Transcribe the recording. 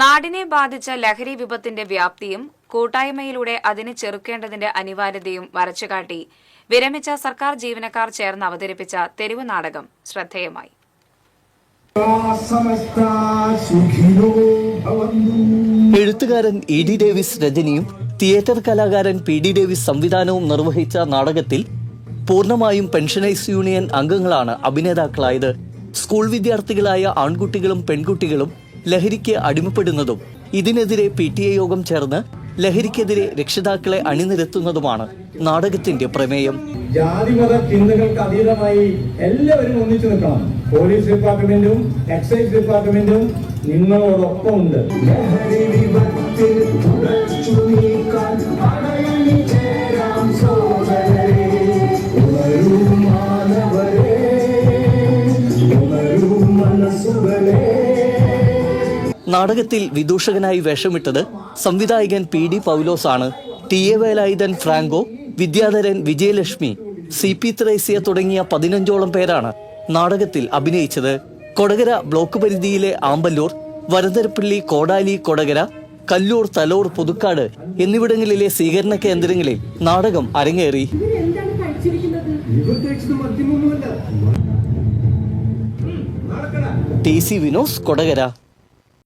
നാടിനെ ബാധിച്ച ലഹരി വിപത്തിന്റെ വ്യാപ്തിയും കൂട്ടായ്മയിലൂടെ അതിനെ ചെറുക്കേണ്ടതിന്റെ അനിവാര്യതയും വരച്ചുകാട്ടി വിരമിച്ച സർക്കാർ ജീവനക്കാർ ചേർന്ന് അവതരിപ്പിച്ച തെരുവ് നാടകം ശ്രദ്ധേയമായി. എഴുത്തുകാരൻ ഇ ഡി ഡേവിസ് രചനയും തിയേറ്റർ കലാകാരൻ പി ഡി ഡേവിസ് സംവിധാനവും നിർവഹിച്ച നാടകത്തിൽ പൂർണമായും പെൻഷനൈസ് യൂണിയൻ അംഗങ്ങളാണ് അഭിനേതാക്കളായത്. സ്കൂൾ വിദ്യാർത്ഥികളായ ആൺകുട്ടികളും പെൺകുട്ടികളും ലഹരിക്ക് അടിമപ്പെടുന്നതും ഇതിനെതിരെ പി ടി എ യോഗം ചേർന്ന് ലഹരിക്കെതിരെ രക്ഷിതാക്കളെ അണിനിരത്തുന്നതുമാണ് നാടകത്തിന്റെ പ്രമേയം. ജാതിമത ചിന്തകൾക്ക് അതീതമായി എല്ലാവരും ഒന്നിച്ചു നിൽക്കണം. പോലീസ് ഡിപ്പാർട്ട്മെന്റും എക്സൈസ് ഡിപ്പാർട്ട്മെന്റും നിങ്ങളോടൊപ്പം ഉണ്ട് ലഹരി നാടകത്തിൽ വിദൂഷകനായി വേഷമിട്ടത് സംവിധായകൻ പി ഡി പൗലോസ് ആണ്. T A Velayudhan Franco Vidyadharan Vijayalakshmi C P Thresia തുടങ്ങിയ പതിനഞ്ചോളം പേരാണ് നാടകത്തിൽ അഭിനയിച്ചത്. കൊടകര ബ്ലോക്ക് പരിധിയിലെ ആമ്പല്ലൂർ വരതരപ്പള്ളി കോടാലി കൊടകര കല്ലൂർ തലോർ പുതുക്കാട് എന്നിവിടങ്ങളിലെ സ്വീകരണ കേന്ദ്രങ്ങളിൽ നാടകം അരങ്ങേറി. T C Vinos Kodakara.